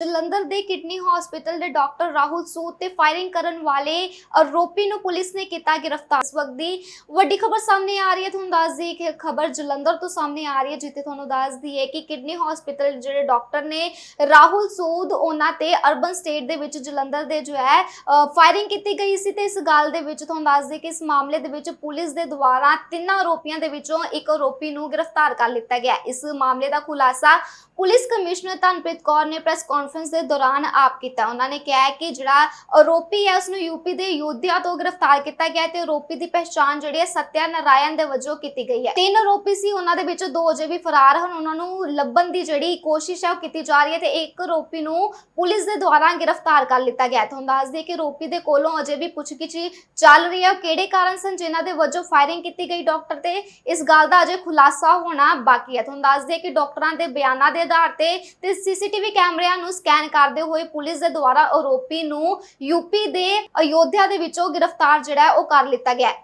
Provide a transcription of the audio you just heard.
ਜਲੰਧਰ ਦੇ kidney hospital ਦੇ doctor Rahul Sood ਤੇ ਫਾਇਰਿੰਗ ਕਰਨ ਵਾਲੇ ਆਰੋਪੀ ਨੂੰ ਪੁਲਿਸ ਨੇ ਕੀਤਾ ਗ੍ਰਿਫਤਾਰ। ਇਸ ਵਕਤ ਦੀ ਵੱਡੀ ਖਬਰ ਸਾਹਮਣੇ ਆ ਰਹੀ ਹੈ। ਤੁਹਾਨੂੰ ਦੱਸ ਦਈਏ ਕਿ ਖਬਰ ਜਲੰਧਰ ਤੋਂ ਸਾਹਮਣੇ ਆ ਰਹੀ ਹੈ, ਜਿੱਥੇ ਤੁਹਾਨੂੰ ਦੱਸ ਦਈਏ ਕਿ ਕਿਡਨੀ ਹਸਪੀਟਲ ਜਿਹੜੇ ਡਾਕਟਰ ਨੇ ਰਾਹੁਲ ਸੂਦ, ਉਹਨਾਂ ਤੇ ਅਰਬਨ ਸਟੇਟ ਦੇ ਵਿੱਚ ਜਲੰਧਰ ਦੇ ਜੋ ਹੈ ਫਾਇਰਿੰਗ ਕੀਤੀ ਗਈ ਸੀ ਤੇ ਇਸ ਗੱਲ ਦੇ ਵਿੱਚ ਤੁਹਾਨੂੰ ਦੱਸ ਦਈਏ ਕਿ ਇਸ ਮਾਮਲੇ ਦੇ ਵਿੱਚ ਪੁਲਿਸ ਦੇ ਦੁਆਰਾ ਤਿੰਨਾਂ ਆਰੋਪੀਆਂ ਦੇ ਵਿੱਚੋਂ ਇੱਕ ਆਰੋਪੀ ਨੂੰ ਗ੍ਰਿਫਤਾਰ ਕਰ ਲਿੱਤਾ ਗਿਆ। ਇਸ ਮਾਮਲੇ ਦਾ ਖੁਲਾਸਾ ਪੁਲਿਸ ਕਮਿਸ਼ਨਰ ਤਨਪ੍ਰੀਤ ਕੌਰ ਨੇ ਪ੍ਰੈਸ ਕਾਨਫਰੰਸ ਦੇ ਦੌਰਾਨ ਆਪ ਕੀਤਾ। ਉਹਨਾਂ ਨੇ ਕਿਹਾ ਕਿ ਜਿਹੜਾ ਆਰੋਪੀ ਹੈ ਉਸ ਨੂੰ ਯੂਪੀ ਦੇ ਯੋਧਿਆ ਤੋਂ ਗ੍ਰਿਫਤਾਰ ਕੀਤਾ ਗਿਆ ਤੇ ਆਰੋਪੀ ਦੀ ਪਛਾਣ ਜਿਹੜੀ ਹੈ ਸਤਿਆ ਨਾਰਾਇਣ ਦੇ ਵਜੋਂ ਕੀਤੀ ਗਈ ਹੈ। ਤਿੰਨ ਆਰੋਪੀ ਸੀ, ਉਹਨਾਂ ਦੇ ਵਿੱਚੋਂ ਦੋ ਅਜੇ ਵੀ ਫਰਾਰ ਹਨ। ਉਹਨਾਂ ਨੂੰ ਲੱਭਣ ਦੀ ਜਿਹੜੀ ਕੋਸ਼ਿਸ਼ ਹੈ, ਉਹ ਕੀਤੀ ਜਾ ਰਹੀ ਹੈ ਤੇ ਇੱਕ ਆਰੋਪੀ ਨੂੰ ਪੁਲਿਸ ਦੇ ਦੁਆਰਾ ਗ੍ਰਿਫਤਾਰ ਕਰ ਲਿੱਤਾ ਗਿਆ ਤੁਹਾਨੂੰ ਦੱਸ ਦਈਏ ਕਿ ਆਰੋਪੀ ਦੇ ਕੋਲੋਂ ਅਜੇ ਵੀ ਪੁੱਛਗਿੱਛ ਚੱਲ ਰਹੀ ਹੈ। ਕਿਹੜੇ ਕਾਰਨ ਸਨ ਜਿਨ੍ਹਾਂ ਦੇ ਵਜੋਂ ਫਾਇਰਿੰਗ ਕੀਤੀ ਗਈ ਡਾਕਟਰ ਤੇ? ਇਸ ਗੱਲ ਦਾ ਅਜੇ ਖੁਲਾਸਾ ਹੋਣਾ ਬਾਕੀ ਹੈ। ਤੁਹਾਨੂੰ ਦੱਸ ਦਈਏ ਕਿ ਡਾਕਟਰਾਂ ਦੇ ਬਿਆਨਾਂ ਦੇ ਆਧਾਰ ਤੇ ਤੇ ਸੀਸੀਟੀਵੀ ਕੈਮਰਿਆਂ ਨੂੰ ਸਕੈਨ ਕਰਦੇ ਹੋਏ ਪੁਲਿਸ ਦੇ ਦੁਆਰਾ ਆਰੋਪੀ ਨੂੰ ਯੂਪੀ ਦੇ ਅਯੋਧਿਆ ਦੇ ਵਿੱਚੋਂ ਗ੍ਰਿਫਤਾਰ ਜਿਹੜਾ ਉਹ ਕਰ ਲਿੱਤਾ ਗਿਆ